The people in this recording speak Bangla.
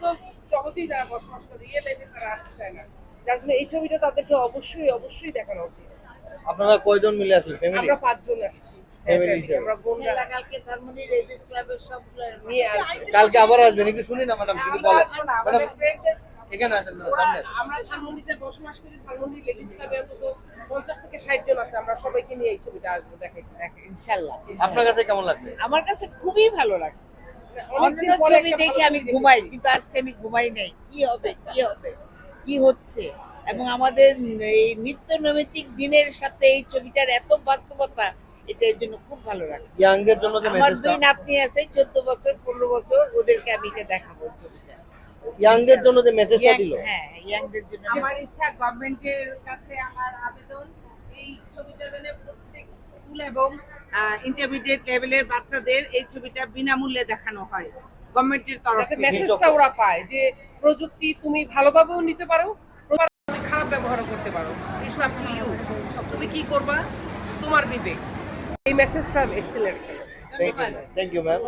বাস্তব জগতেই তারা বসবাস করে রিয়েল লাইফে তারা আসতে চায় না। যার জন্য এই ছবিটা তাদেরকে অবশ্যই অবশ্যই দেখানো উচিত। আপনারা কয়জন মিলে আসলে ফ্যামিলি আমরা পাঁচজন আসছি। Family Family, হিসেবে। আমরা বোনরা কালকে ক্লাবের সব নিয়ে আসব। কালকে আবার আসবেন? একটু শুনি না ম্যাডাম যদি বলেন। ম্যাডাম এখানে আসেন ম্যাডাম ওরা সামনে। আসেন। আমরা ধানমন্ডিতে বসবাস করি ধানমন্ডি লেডিস ক্লাবে অন্তত পঞ্চাশ থেকে ষাট জন আছে। আমরা সবাইকে নিয়ে এই ছবিটা আসব ইনশাল্লাহ আপনার কাছে কেমন লাগছে? আমার কাছে খুবই ভালো লাগছে। পরে ছবি দেখে আমি ঘুমাই কিন্তু আজকে আমি ঘুমাই নাই। কি হবে কি হবে কি হচ্ছে? এবং আমাদের এই নিত্য নৈমিত্তিক দিনের সাথে এই ছবিটার এত বাস্তবতা এটা এর জন্য খুব ভালো লাগছে। ইয়াংদের জন্য যে আমার দুই নাতনি আছে চোদ্দ বছর পনেরো বছর ওদেরকে আমি এটা দেখাবো ছবিটা। ইয়াংদের জন্য যে মেসেজটা দিল। হ্যাঁ ইয়াংদের জন্য আমার ইচ্ছা গভর্নমেন্টের কাছে আমার আবেদন এই ছবিটা যেন প্রত্যেক স্কুল এবং ইন্টারমিডিয়েট লেভেলের বাচ্চাদের এই ছবিটা বিনামূল্যে দেখানো হয় গভর্নমেন্টের তরফ থেকে। মেসেজটা ওরা পায় যে প্রযুক্তি তুমি ভালোভাবেও নিতে পারো তুমি খারাপ ব্যবহারও করতে পারো। ইটস আপ টু ইউ তুমি কি করবা? তোমার বিবেক। এই মেসেজটা excellent thank you thank you ma'am